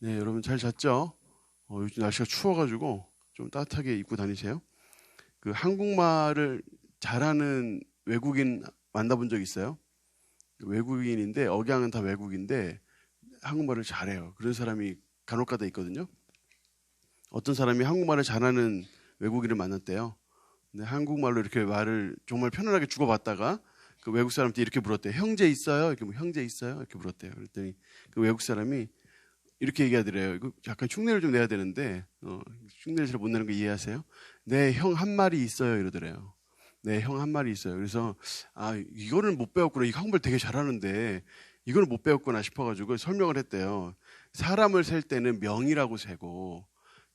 네, 여러분 잘 잤죠? 어, 요즘 날씨가 추워가지고 좀 따뜻하게 입고 다니세요. 그 한국말을 잘하는 외국인 만나본 적 있어요? 외국인인데 억양은 다 외국인데 한국말을 잘해요. 그런 사람이 간혹가다 있거든요. 어떤 사람이 한국말을 잘하는 외국인을 만났대요. 근데 한국말로 이렇게 말을 정말 편안하게 주고받다가 그 외국 사람한테 이렇게 물었대요. 형제 있어요? 이렇게 뭐 형제 있어요? 이렇게 물었대요. 그랬더니 그 외국 사람이 이렇게 얘기하더래요. 이거 약간 흉내를 좀 내야 되는데 어, 흉내를 잘 못 내는 거 이해하세요? 네, 형한 마리 있어요. 이러더래요. 네, 형한 마리 있어요. 그래서 아 이거를 못 배웠구나. 이 한국말 되게 잘하는데 이걸 못 배웠구나 싶어가지고 설명을 했대요. 사람을 셀 때는 명이라고 세고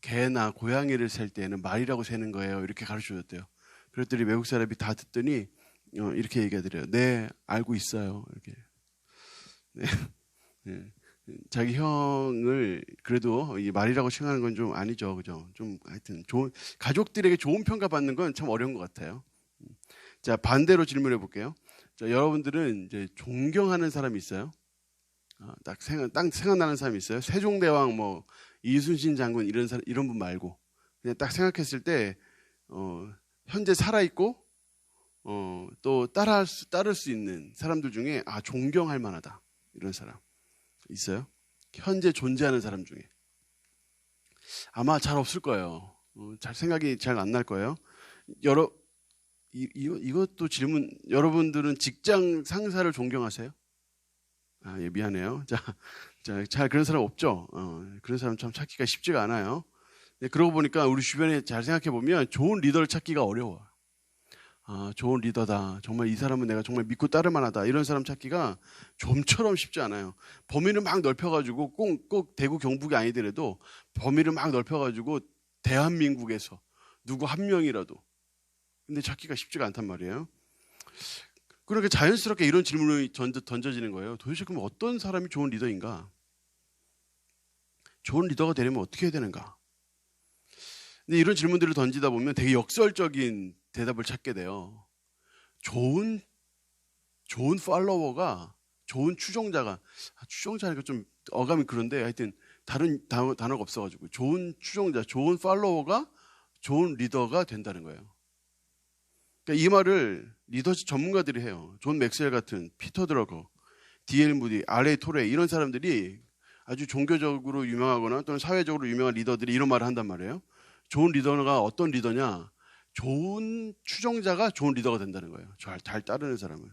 개나 고양이를 셀 때는 말이라고 세는 거예요. 이렇게 가르쳐 줬대요. 그랬더니 외국 사람이 다 듣더니 어, 이렇게 얘기하더래요. 네, 알고 있어요. 이렇게. 네. 네. 자기 형을 그래도 이 말이라고 칭하는 건 좀 아니죠, 그죠? 좀 하여튼 좋은 가족들에게 좋은 평가 받는 건 참 어려운 것 같아요. 자 반대로 질문해 볼게요. 자 여러분들은 이제 존경하는 사람이 있어요? 아, 딱 생각 딱 생각나는 사람이 있어요? 세종대왕 뭐 이순신 장군 이런 사람 이런 분 말고 그냥 딱 생각했을 때 어, 현재 살아 있고 어, 또 따라할 수, 따를 수 있는 사람들 중에 아 존경할 만하다 이런 사람. 있어요? 현재 존재하는 사람 중에 아마 잘 없을 거예요. 어, 잘 생각이 잘 안 날 거예요. 여러 이, 이거, 이것도 질문 여러분들은 직장 상사를 존경하세요? 아, 예, 미안해요. 자, 자, 잘 그런 사람 없죠. 어, 그런 사람 참 찾기가 쉽지가 않아요. 네, 그러고 보니까 우리 주변에 잘 생각해 보면 좋은 리더를 찾기가 어려워. 아, 좋은 리더다. 정말 이 사람은 내가 정말 믿고 따를 만하다. 이런 사람 찾기가 좀처럼 쉽지 않아요. 범위를 막 넓혀가지고 꼭, 꼭 대구 경북이 아니더라도 범위를 막 넓혀가지고 대한민국에서 누구 한 명이라도. 근데 찾기가 쉽지가 않단 말이에요. 그렇게 자연스럽게 이런 질문이 던져지는 거예요. 도대체 그럼 어떤 사람이 좋은 리더인가? 좋은 리더가 되려면 어떻게 해야 되는가? 근데 이런 질문들을 던지다 보면 되게 역설적인 대답을 찾게 돼요. 좋은 좋은 팔로워가 좋은 추종자가 아, 추종자니까 좀 어감이 그런데 하여튼 다른 단어, 단어가 없어가지고 좋은 추종자, 좋은 팔로워가 좋은 리더가 된다는 거예요. 그러니까 이 말을 리더십 전문가들이 해요. 존 맥셀 같은 피터 드러거, 디엘 무디, 알레이 토레 이런 사람들이 아주 종교적으로 유명하거나 또는 사회적으로 유명한 리더들이 이런 말을 한단 말이에요. 좋은 리더가 어떤 리더냐? 좋은 추종자가 좋은 리더가 된다는 거예요. 잘, 잘 따르는 사람을.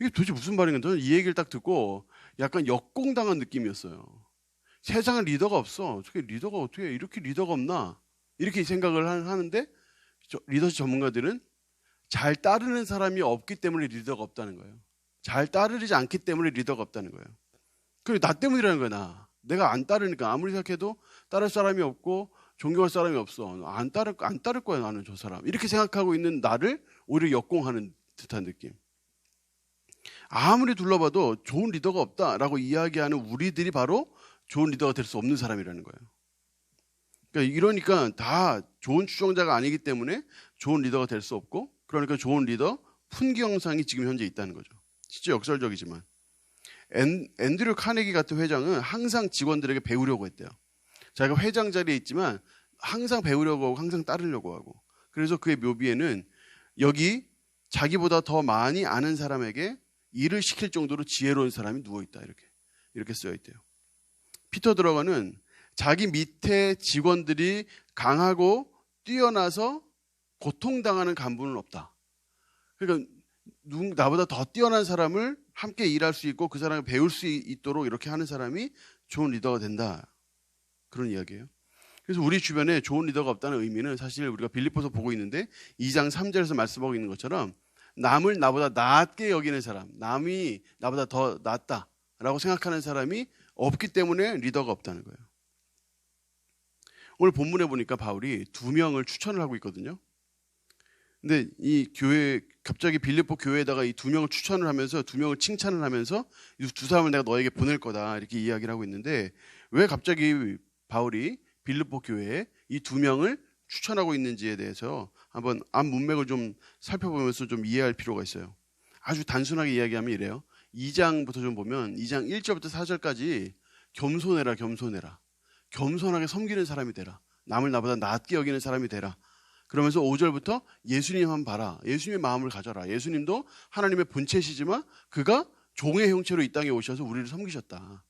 이게 도대체 무슨 말인가? 저는 이 얘기를 딱 듣고 약간 역공당한 느낌이었어요. 세상에 리더가 없어. 어떻게 리더가 어떻게 이렇게 리더가 없나? 이렇게 생각을 하는데 리더십 전문가들은 잘 따르는 사람이 없기 때문에 리더가 없다는 거예요. 잘 따르지 않기 때문에 리더가 없다는 거예요. 그리고 나 때문이라는 거야, 나. 내가 안 따르니까 아무리 생각해도 따를 사람이 없고 존경할 사람이 없어. 안 따를, 안 따를 거야, 나는 저 사람. 이렇게 생각하고 있는 나를 오히려 역공하는 듯한 느낌. 아무리 둘러봐도 좋은 리더가 없다라고 이야기하는 우리들이 바로 좋은 리더가 될 수 없는 사람이라는 거예요. 그러니까 이러니까 다 좋은 추종자가 아니기 때문에 좋은 리더가 될 수 없고 그러니까 좋은 리더 풍경상이 지금 현재 있다는 거죠. 진짜 역설적이지만 앤, 앤드류 카네기 같은 회장은 항상 직원들에게 배우려고 했대요. 자기가 회장 자리에 있지만 항상 배우려고 하고 항상 따르려고 하고 그래서 그의 묘비에는 여기 자기보다 더 많이 아는 사람에게 일을 시킬 정도로 지혜로운 사람이 누워 있다 이렇게 이렇게 쓰여 있대요. 피터 드러가는 자기 밑에 직원들이 강하고 뛰어나서 고통당하는 간부는 없다. 그러니까 나보다 더 뛰어난 사람을 함께 일할 수 있고 그 사람을 배울 수 있도록 이렇게 하는 사람이 좋은 리더가 된다. 그런 이야기예요. 그래서 우리 주변에 좋은 리더가 없다는 의미는 사실 우리가 빌립보서 보고 있는데 2장 3절에서 말씀하고 있는 것처럼 남을 나보다 낫게 여기는 사람, 남이 나보다 더 낫다라고 생각하는 사람이 없기 때문에 리더가 없다는 거예요. 오늘 본문에 보니까 바울이 두 명을 추천을 하고 있거든요. 근데 이 교회 갑자기 빌립보 교회에다가 이 두 명을 추천을 하면서 두 명을 칭찬을 하면서 이 두 사람을 내가 너에게 보낼 거다 이렇게 이야기를 하고 있는데 왜 갑자기 바울이 빌립보 교회에 이 두 명을 추천하고 있는지에 대해서 한번 앞 문맥을 좀 살펴보면서 좀 이해할 필요가 있어요. 아주 단순하게 이야기하면 이래요. 2장부터 좀 보면 2장 1절부터 4절까지 겸손해라 겸손해라 겸손하게 섬기는 사람이 되라. 남을 나보다 낮게 여기는 사람이 되라. 그러면서 5절부터 예수님 한 봐라. 예수님의 마음을 가져라. 예수님도 하나님의 본체시지만 그가 종의 형체로 이 땅에 오셔서 우리를 섬기셨다.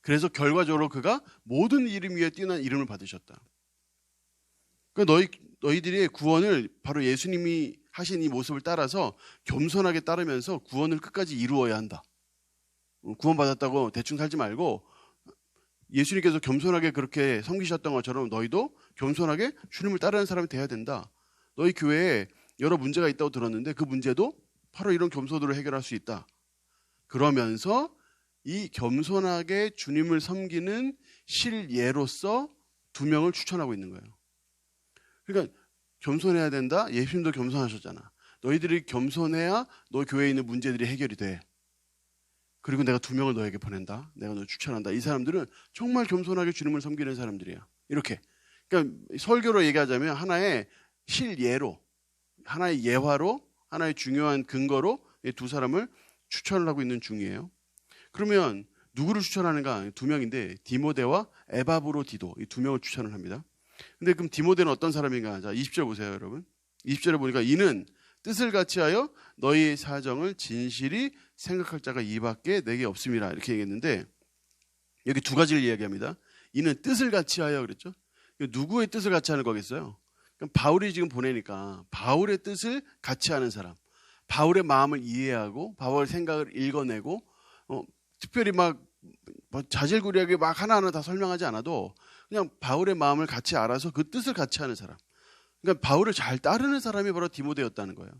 그래서 결과적으로 그가 모든 이름 위에 뛰어난 이름을 받으셨다. 그 너희 너희들의 구원을 바로 예수님이 하신 이 모습을 따라서 겸손하게 따르면서 구원을 끝까지 이루어야 한다. 어, 구원받았다고 대충 살지 말고 예수님께서 겸손하게 그렇게 섬기셨던 것처럼 너희도 겸손하게 주님을 따르는 사람이 돼야 된다. 너희 교회에 여러 문제가 있다고 들었는데 그 문제도 바로 이런 겸손으로 해결할 수 있다. 그러면서 이 겸손하게 주님을 섬기는 실예로서 두 명을 추천하고 있는 거예요. 그러니까 겸손해야 된다. 예수님도 겸손하셨잖아. 너희들이 겸손해야 너 교회에 있는 문제들이 해결이 돼. 그리고 내가 두 명을 너에게 보낸다. 내가 너 추천한다. 이 사람들은 정말 겸손하게 주님을 섬기는 사람들이야. 이렇게. 그러니까 설교로 얘기하자면 하나의 실예로, 하나의 예화로, 하나의 중요한 근거로 이 두 사람을 추천을 하고 있는 중이에요. 그러면 누구를 추천하는가? 두 명인데 디모데와 에바브로 디도 이 두 명을 추천을 합니다. 근데 그럼 디모데는 어떤 사람인가? 자, 20절 보세요, 여러분. 20절에 보니까 이는 뜻을 같이하여 너희 사정을 진실이 생각할 자가 이밖에 내게 없음이라 이렇게 얘기했는데 여기 두 가지를 이야기합니다. 이는 뜻을 같이하여 그랬죠. 누구의 뜻을 같이 하는 거겠어요? 바울이 지금 보내니까 바울의 뜻을 같이 하는 사람, 바울의 마음을 이해하고 바울의 생각을 읽어내고 어, 특별히 막뭐 자질구레하게 막 하나하나 다 설명하지 않아도 그냥 바울의 마음을 같이 알아서 그 뜻을 같이 하는 사람. 그러니까 바울을 잘 따르는 사람이 바로 디모데였다는 거예요.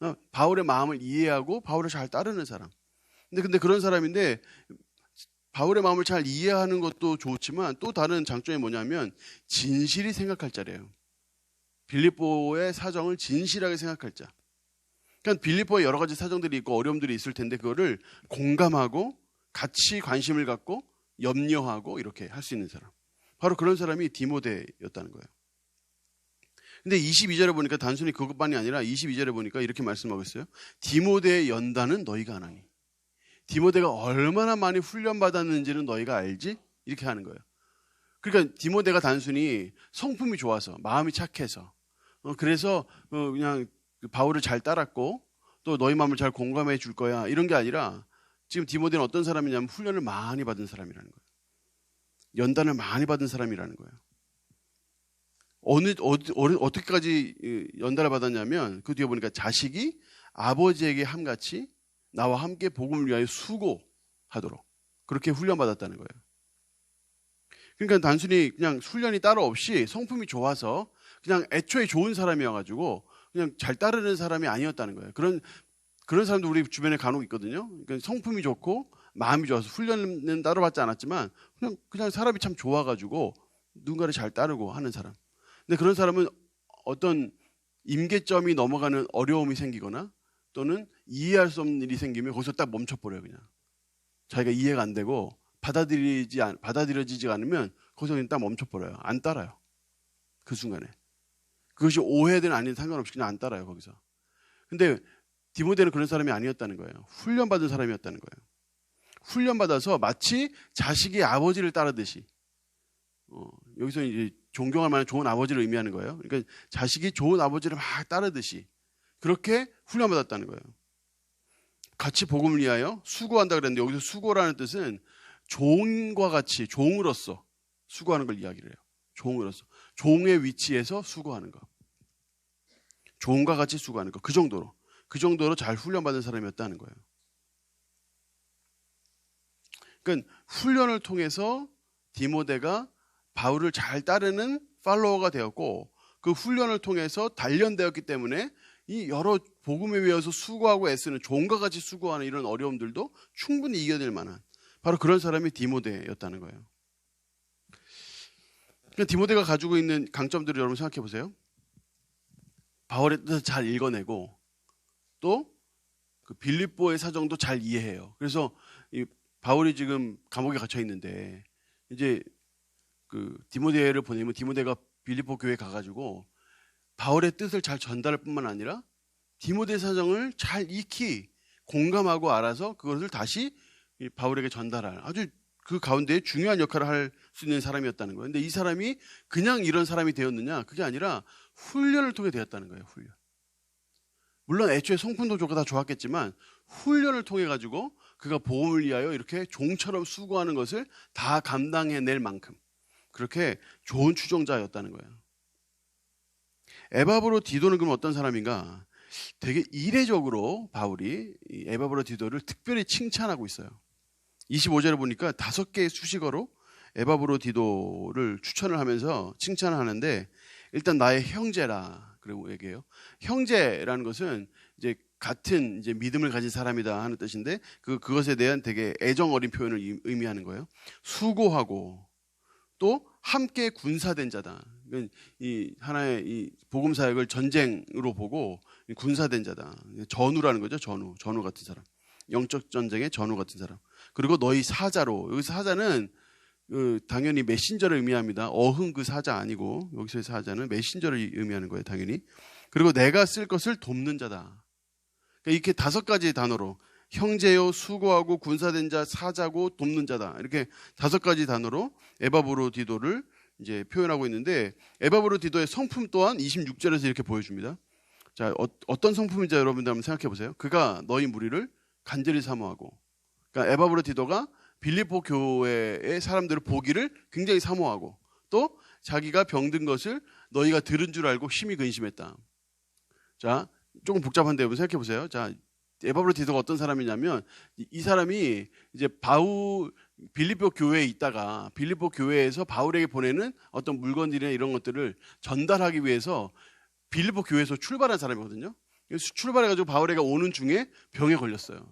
어, 바울의 마음을 이해하고 바울을 잘 따르는 사람. 근데 근데 그런 사람인데 바울의 마음을 잘 이해하는 것도 좋지만 또 다른 장점이 뭐냐면 진실이 생각할 자래요. 빌립보의 사정을 진실하게 생각할 자. 그러니까 빌립보에 여러 가지 사정들이 있고 어려움들이 있을 텐데 그거를 공감하고 같이 관심을 갖고 염려하고 이렇게 할 수 있는 사람. 바로 그런 사람이 디모데였다는 거예요. 근데 22절에 보니까 단순히 그것만이 아니라 22절에 보니까 이렇게 말씀하고 있어요. 디모데의 연단은 너희가 아나니. 디모데가 얼마나 많이 훈련받았는지는 너희가 알지? 이렇게 하는 거예요. 그러니까 디모데가 단순히 성품이 좋아서 마음이 착해서 어, 그래서 어, 그냥 바울을 잘 따랐고 또 너희 마음을 잘 공감해 줄 거야 이런 게 아니라 지금 디모데는 어떤 사람이냐면 훈련을 많이 받은 사람이라는 거예요. 연단을 많이 받은 사람이라는 거예요. 어느 어디, 어떻게까지 연단을 받았냐면 그 뒤에 보니까 자식이 아버지에게 함같이 나와 함께 복음을 위하여 수고하도록 그렇게 훈련받았다는 거예요. 그러니까 단순히 그냥 훈련이 따로 없이 성품이 좋아서 그냥 애초에 좋은 사람이어가지고 그냥 잘 따르는 사람이 아니었다는 거예요. 그런 그런 사람도 우리 주변에 간혹 있거든요. 그러니까 성품이 좋고 마음이 좋아서 훈련은 따로 받지 않았지만 그냥 그냥 사람이 참 좋아가지고 누군가를 잘 따르고 하는 사람. 근데 그런 사람은 어떤 임계점이 넘어가는 어려움이 생기거나 또는 이해할 수 없는 일이 생기면 거기서 딱 멈춰버려요 그냥. 자기가 이해가 안 되고 받아들이지 않, 받아들여지지 않으면 거기서 그냥 딱 멈춰버려요. 안 따라요. 그 순간에. 그것이 오해든 아닌 상관없이 그냥 안 따라요 거기서. 근데 디모데는 그런 사람이 아니었다는 거예요. 훈련받은 사람이었다는 거예요. 훈련받아서 마치 자식이 아버지를 따르듯이 어, 여기서 이제 존경할 만한 좋은 아버지를 의미하는 거예요. 그러니까 자식이 좋은 아버지를 막 따르듯이 그렇게 훈련받았다는 거예요. 같이 복음을 위하여 수고한다 그랬는데 여기서 수고라는 뜻은 종과 같이 종으로서 수고하는 걸 이야기를 해요. 종으로서 종의 위치에서 수고하는 거. 종과 같이 수고하는 거. 그 정도로 그 정도로 잘 훈련받은 사람이었다는 거예요. 그러니까 훈련을 통해서 디모데가 바울을 잘 따르는 팔로워가 되었고 그 훈련을 통해서 단련되었기 때문에 이 여러 복음에 위해서 수고하고 애쓰는 종과 같이 수고하는 이런 어려움들도 충분히 이겨낼 만한 바로 그런 사람이 디모데였다는 거예요. 그러니까 디모데가 가지고 있는 강점들을 여러분 생각해 보세요. 바울의 뜻을 잘 읽어내고 또그 빌립보의 사정도 잘 이해해요. 그래서 이 바울이 지금 감옥에 갇혀 있는데 이제 그 디모데를 보내면 디모데가 빌립보 교회 가가지고 바울의 뜻을 잘 전달할 뿐만 아니라 디모데 사정을 잘 익히 공감하고 알아서 그것을 다시 바울에게 전달할 아주 그 가운데 중요한 역할을 할 수 있는 사람이었다는 거예요. 근데 이 사람이 그냥 이런 사람이 되었느냐? 그게 아니라 훈련을 통해 되었다는 거예요. 훈련. 물론 애초에 성품도조가 다 좋았겠지만 훈련을 통해 가지고 그가 보험을 위하여 이렇게 종처럼 수고하는 것을 다 감당해낼 만큼 그렇게 좋은 추종자였다는 거예요. 에바브로 디도는 그럼 어떤 사람인가? 되게 이례적으로 바울이 에바브로 디도를 특별히 칭찬하고 있어요. 25절에 보니까 다섯 개의 수식어로 에바브로 디도를 추천을 하면서 칭찬을 하는데 일단 나의 형제라 그리고 얘기해요. 형제라는 것은 이제 같은 이제 믿음을 가진 사람이다 하는 뜻인데 그 그것에 대한 되게 애정 어린 표현을 의미하는 거예요. 수고하고 또 함께 군사된 자다. 이 하나의 이 복음 사역을 전쟁으로 보고 군사된 자다. 전우라는 거죠. 전우, 전우 같은 사람. 영적 전쟁의 전우 같은 사람. 그리고 너희 사자로 여기서 사자는 그 당연히 메신저를 의미합니다. 어흥 그 사자 아니고 여기서의 사자는 메신저를 의미하는 거예요. 당연히. 그리고 내가 쓸 것을 돕는 자다. 그러니까 이렇게 다섯 가지 단어로 형제요, 수고하고 군사된 자, 사자고 돕는 자다. 이렇게 다섯 가지 단어로 에바브로 디도를 이제 표현하고 있는데 에바브로 디도의 성품 또한 26절에서 이렇게 보여줍니다. 자, 어, 떤 성품인지 여러분들 한번 생각해 보세요. 그가 너희 무리를 간절히 사모하고, 그러니까 에바브로 디도가 빌리포 교회의 사람들을 보기를 굉장히 사모하고, 또 자기가 병든 것을 너희가 들은 줄 알고 심히 근심했다. 자, 조금 복잡한데 여러분 생각해 보세요. 자, 에바브로 디도가 어떤 사람이냐면 이 사람이 이제 바울 빌리포 교회에 있다가 빌리포 교회에서 바울에게 보내는 어떤 물건들이나 이런 것들을 전달하기 위해서 빌리포 교회에서 출발한 사람이거든요. 출발해가지고 바울에게 오는 중에 병에 걸렸어요.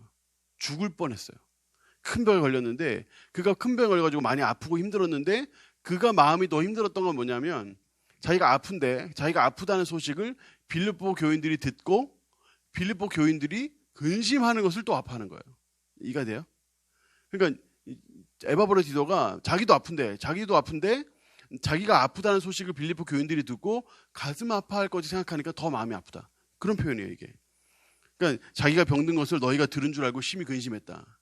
죽을 뻔했어요. 큰 병에 걸렸는데 그가 큰 병에 걸려가지고 많이 아프고 힘들었는데 그가 마음이 더 힘들었던 건 뭐냐면 자기가 아픈데 자기가 아프다는 소식을 빌리포 교인들이 듣고 빌리포 교인들이 근심하는 것을 또 아파하는 거예요. 이가 돼요? 그러니까 에바브로 디도가 자기도 아픈데 자기도 아픈데 자기가 아프다는 소식을 빌리포 교인들이 듣고 가슴 아파할 거지 생각하니까 더 마음이 아프다. 그런 표현이에요 이게. 그러니까 자기가 병든 것을 너희가 들은 줄 알고 심히 근심했다.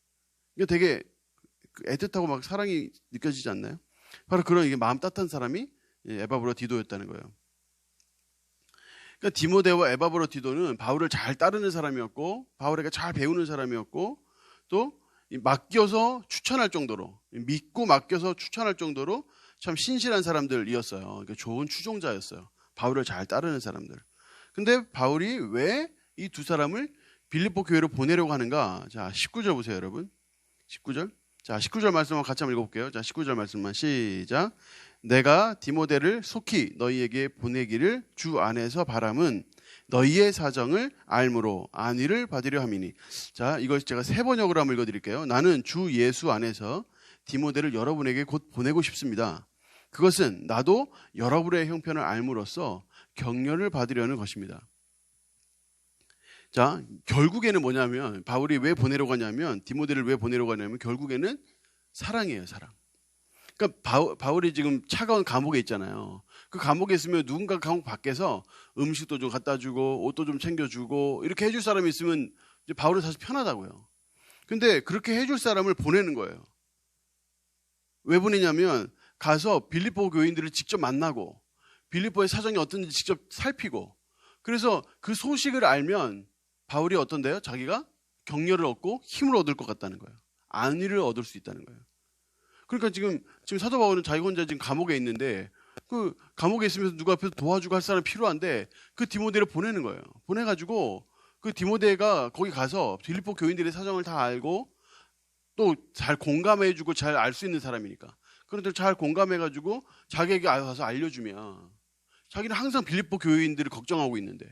이게 되게 애틋하고 막 사랑이 느껴지지 않나요? 바로 그런 이게 마음 따뜻한 사람이 에바브로 디도였다는 거예요. 그러니까 디모데와 에바브로 디도는 바울을 잘 따르는 사람이었고 바울에게 잘 배우는 사람이었고 또 맡겨서 추천할 정도로 믿고 맡겨서 추천할 정도로 참 신실한 사람들이었어요. 그러니까 좋은 추종자였어요. 바울을 잘 따르는 사람들. 근데 바울이 왜 이 두 사람을 빌립보 교회로 보내려고 하는가? 자, 19절 보세요, 여러분. 19절. 자, 19절 말씀만 같이 한번 읽어볼게요. 자, 19절 말씀만 시작. 내가 디모데를 속히 너희에게 보내기를 주 안에서 바람은 너희의 사정을 알므로 안위를 받으려 함이니. 자, 이걸 제가 세 번역으로 한번 읽어드릴게요. 나는 주 예수 안에서 디모데를 여러분에게 곧 보내고 싶습니다. 그것은 나도 여러분의 형편을 알므로써 격려를 받으려는 것입니다. 자, 결국에는 뭐냐면 바울이 왜 보내려고 하냐면 디모데를 왜 보내려고 하냐면 결국에는 사랑이에요, 사랑. 그러니까 바울, 이 지금 차가운 감옥에 있잖아요. 그 감옥에 있으면 누군가 감옥 밖에서 음식도 좀 갖다 주고 옷도 좀 챙겨 주고 이렇게 해줄 사람이 있으면 이제 바울은 사실 편하다고요. 근데 그렇게 해줄 사람을 보내는 거예요. 왜 보내냐면 가서 빌리포 교인들을 직접 만나고 빌리포의 사정이 어떤지 직접 살피고 그래서 그 소식을 알면 바울이 어떤데요? 자기가 격려를 얻고 힘을 얻을 것 같다는 거예요. 안위를 얻을 수 있다는 거예요. 그러니까 지금 지금 사도 바울은 자기 혼자 지금 감옥에 있는데 그 감옥에 있으면서 누가 앞에서 도와주고 할 사람 필요한데 그 디모데를 보내는 거예요. 보내가지고 그 디모데가 거기 가서 빌리포 교인들의 사정을 다 알고 또 잘 공감해주고 잘 알 수 있는 사람이니까 그런데 잘 공감해가지고 자기에게 와서 알려주면 자기는 항상 빌리포 교인들을 걱정하고 있는데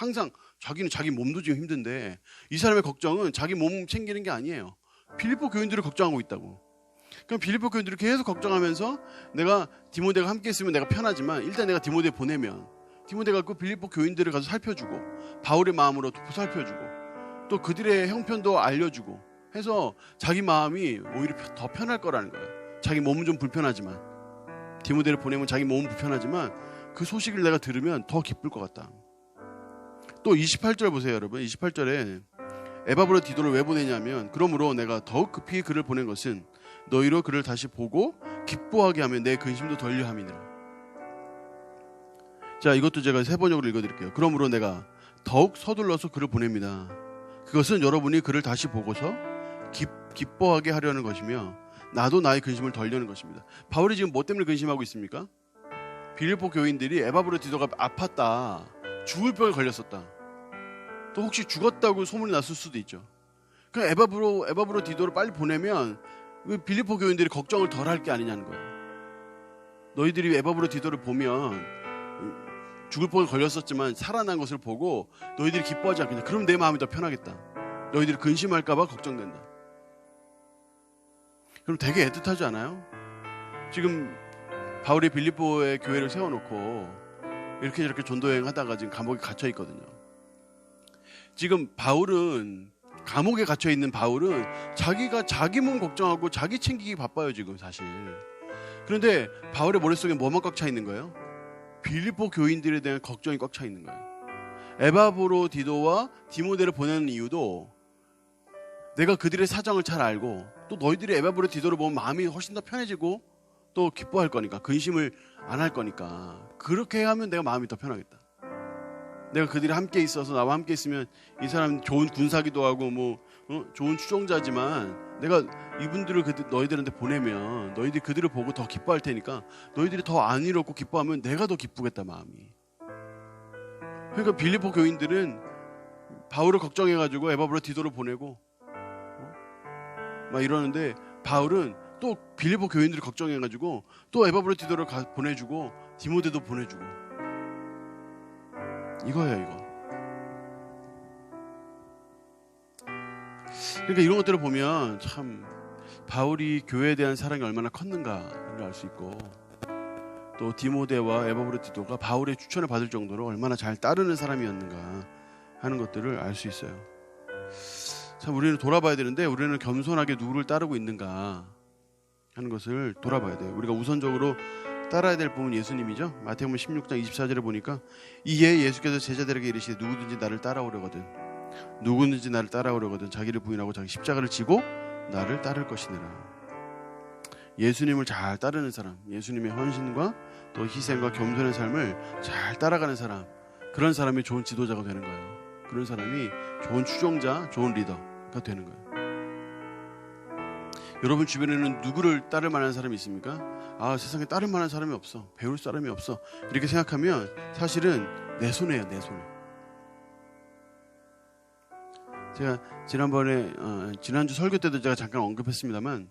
항상 자기는 자기 몸도 지금 힘든데 이 사람의 걱정은 자기 몸 챙기는 게 아니에요. 빌리포 교인들을 걱정하고 있다고. 그럼 빌리포 교인들이 계속 걱정하면서 내가 디모데가 함께 있으면 내가 편하지만 일단 내가 디모데 보내면 디모데가 그 빌리포 교인들을 가서 살펴주고 바울의 마음으로 살펴주고 또 그들의 형편도 알려주고 해서 자기 마음이 오히려 더 편할 거라는 거예요. 자기 몸은 좀 불편하지만 디모데를 보내면 자기 몸은 불편하지만 그 소식을 내가 들으면 더 기쁠 것 같다. 또 28절 보세요, 여러분. 28절에 에바브로 디도를 왜 보내냐면 그러므로 내가 더욱 급히 그를 보낸 것은 너희로 그를 다시 보고 기뻐하게 하면 내 근심도 덜려 함이니라. 자, 이것도 제가 세 번역으로 읽어 드릴게요. 그러므로 내가 더욱 서둘러서 그를 보냅니다. 그것은 여러분이 그를 다시 보고서 기, 기뻐하게 하려는 것이며 나도 나의 근심을 덜려는 것입니다. 바울이 지금 뭐 때문에 근심하고 있습니까? 빌립보 교인들이 에바브로 디도가 아팠다. 죽을 병에 걸렸었다. 또 혹시 죽었다고 소문이 났을 수도 있죠. 그 에바브로 에바브로 디도를 빨리 보내면 그 빌립보 교인들이 걱정을 덜 할 게 아니냐는 거예요. 너희들이 에바브로 디도를 보면 죽을 병에 걸렸었지만 살아난 것을 보고 너희들이 기뻐하지 않겠냐. 그럼 내 마음이 더 편하겠다. 너희들이 근심할까봐 걱정된다. 그럼 되게 애틋하지 않아요? 지금 바울이 빌립보의 교회를 세워놓고 이렇게 저렇게 전도 여행 하다가 지금 감옥에 갇혀 있거든요. 지금 바울은 감옥에 갇혀 있는 바울은 자기가 자기 몸 걱정하고 자기 챙기기 바빠요 지금 사실. 그런데 바울의 머릿속에 뭐만 꽉 차 있는 거예요? 빌립보 교인들에 대한 걱정이 꽉 차 있는 거예요. 에바브로 디도와 디모데를 보내는 이유도 내가 그들의 사정을 잘 알고 또 너희들이 에바브로 디도를 보면 마음이 훨씬 더 편해지고 또 기뻐할 거니까 근심을 안 할 거니까 그렇게 하면 내가 마음이 더 편하겠다. 내가 그들이 함께 있어서 나와 함께 있으면 이 사람 좋은 군사기도 하고 뭐 어? 좋은 추종자지만 내가 이분들을 그들 너희들한테 보내면 너희들이 그들을 보고 더 기뻐할 테니까 너희들이 더 안 이롭고 기뻐하면 내가 더 기쁘겠다 마음이. 그러니까 빌리포 교인들은 바울을 걱정해가지고 에바브로 디도를 보내고 어? 막 이러는데 바울은 또 빌리보 교인들을 걱정해가지고 또 가, 보내주고 디모데도 보내주고 이거야 이거. 그러니까 이런 것들을 보면 참 바울이 교회에 대한 사랑이 얼마나 컸는가를 알 수 있고 또 디모데와 에바브로 디도가 바울의 추천을 받을 정도로 얼마나 잘 따르는 사람이었는가 하는 것들을 알 수 있어요. 참 우리는 돌아봐야 되는데 우리는 겸손하게 누구를 따르고 있는가 하는 것을 돌아봐야 돼요. 우리가 우선적으로 따라야 될 분은 예수님이죠. 마태복음 16장 24절에 보니까 이에 예수께서 제자들에게 이르시되 누구든지 나를 따라오려거든 누구든지 나를 따라오려거든 자기를 부인하고 자기 십자가를 지고 나를 따를 것이니라. 예수님을 잘 따르는 사람, 예수님의 헌신과 또 희생과 겸손의 삶을 잘 따라가는 사람, 그런 사람이 좋은 지도자가 되는 거예요. 그런 사람이 좋은 추종자, 좋은 리더가 되는 거예요. 여러분 주변에는 누구를 따를 만한 사람이 있습니까? 아 세상에 따를 만한 사람이 없어 배울 사람이 없어 이렇게 생각하면 사실은 내 손에요 내 손에 제가 지난번에 어, 지난주 설교 때도 제가 잠깐 언급했습니다만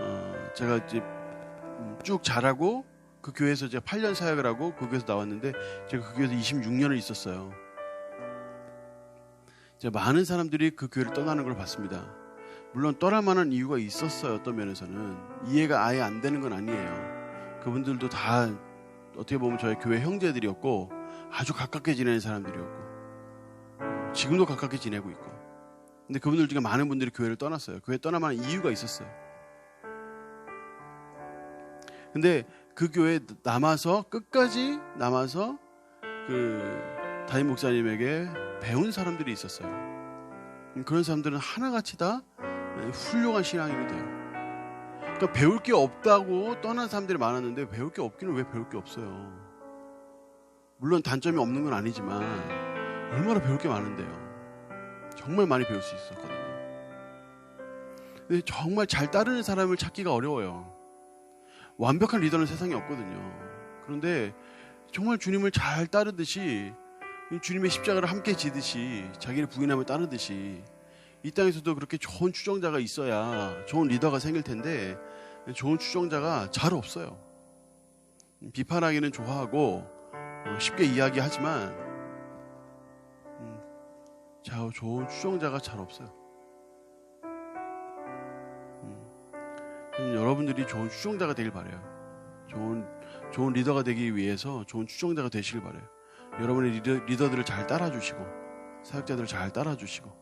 어, 제가 이제 음, 쭉 자라고 그 교회에서 제가 8년 사역을 하고 그 교회에서 나왔는데 제가 그 교회에서 26년을 있었어요. 제가 많은 사람들이 그 교회를 떠나는 걸 봤습니다. 물론 떠날 만한 이유가 있었어요. 어떤 면에서는 이해가 아예 안 되는 건 아니에요. 그분들도 다 어떻게 보면 저희 교회 형제들이었고 아주 가깝게 지내는 사람들이었고 지금도 가깝게 지내고 있고 근데 그분들 중에 많은 분들이 교회를 떠났어요. 교회 떠날 만한 이유가 있었어요. 근데 그 교회에 남아서 끝까지 남아서 그 담임 목사님에게 배운 사람들이 있었어요. 그런 사람들은 하나같이 다 훌륭한 신앙인이 돼요. 그러니까 배울 게 없다고 떠난 사람들이 많았는데 배울 게 없기는 왜 배울 게 없어요. 물론 단점이 없는 건 아니지만 얼마나 배울 게 많은데요. 정말 많이 배울 수 있었거든요. 근데 정말 잘 따르는 사람을 찾기가 어려워요. 완벽한 리더는 세상에 없거든요. 그런데 정말 주님을 잘 따르듯이 주님의 십자가를 함께 지듯이 자기를 부인하며 따르듯이 이 땅에서도 그렇게 좋은 추종자가 있어야 좋은 리더가 생길 텐데 좋은 추종자가 잘 없어요. 비판하기는 좋아하고 쉽게 이야기하지만 음, 자 좋은 추종자가 잘 없어요. 음, 여러분들이 좋은 추종자가 되길 바래요. 좋은 좋은 리더가 되기 위해서 좋은 추종자가 되시길 바래요. 여러분의 리더, 리더들을 잘 따라주시고 사역자들을 잘 따라주시고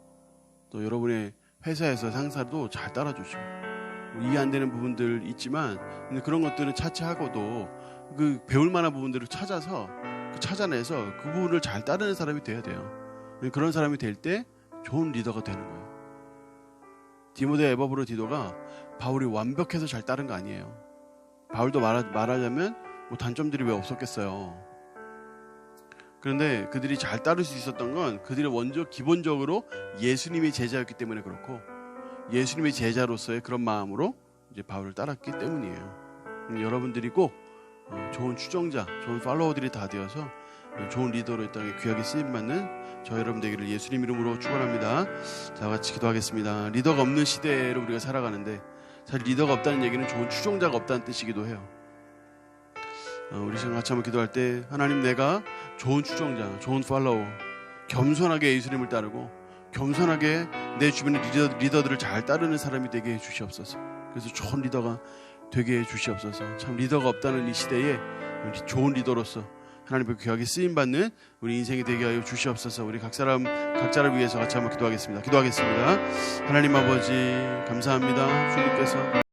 또 여러분의 회사에서 상사도 잘 따라주시고 이해 안 되는 부분들 있지만 그런 것들은 차치하고도 그 배울 만한 부분들을 찾아서 그 찾아내서 그 부분을 잘 따르는 사람이 돼야 돼요. 그런 사람이 될 때 좋은 리더가 되는 거예요. 디모데 에버브로 디도가 바울이 완벽해서 잘 따른 거 아니에요. 바울도 말하, 말하자면 뭐 단점들이 왜 없었겠어요. 그런데 그들이 잘 따를 수 있었던 건 그들이 먼저 기본적으로 예수님의 제자였기 때문에 그렇고 예수님의 제자로서의 그런 마음으로 이제 바울을 따랐기 때문이에요. 음, 여러분들이 꼭 어, 좋은 추종자, 좋은 팔로워들이 다 되어서 어, 좋은 리더로 이 땅에 귀하게 쓰임 받는 저 여러분 되기를 예수님 이름으로 축원합니다. 자, 같이 기도하겠습니다. 리더가 없는 시대를 우리가 살아가는데 사실 리더가 없다는 얘기는 좋은 추종자가 없다는 뜻이기도 해요. 어, 우리 지금 같이 한번 기도할 때 하나님 내가 좋은 추종자, 좋은 팔로워, 겸손하게 예수님을 따르고 겸손하게 내 주변의 리더, 리더 들을 잘 따르는 사람이 되게 해 주시옵소서. 그래서 좋은 리더가 되게 해 주시옵소서. 참 리더가 없다는 이 시대에 좋은 리더로서 하나님의 귀하게 쓰임 받는 우리 인생이 되게 하여 주시옵소서. 우리 각 사람 각자를 위해서 같이 한번 기도하겠습니다. 기도하겠습니다. 하나님 아버지 감사합니다. 주님께서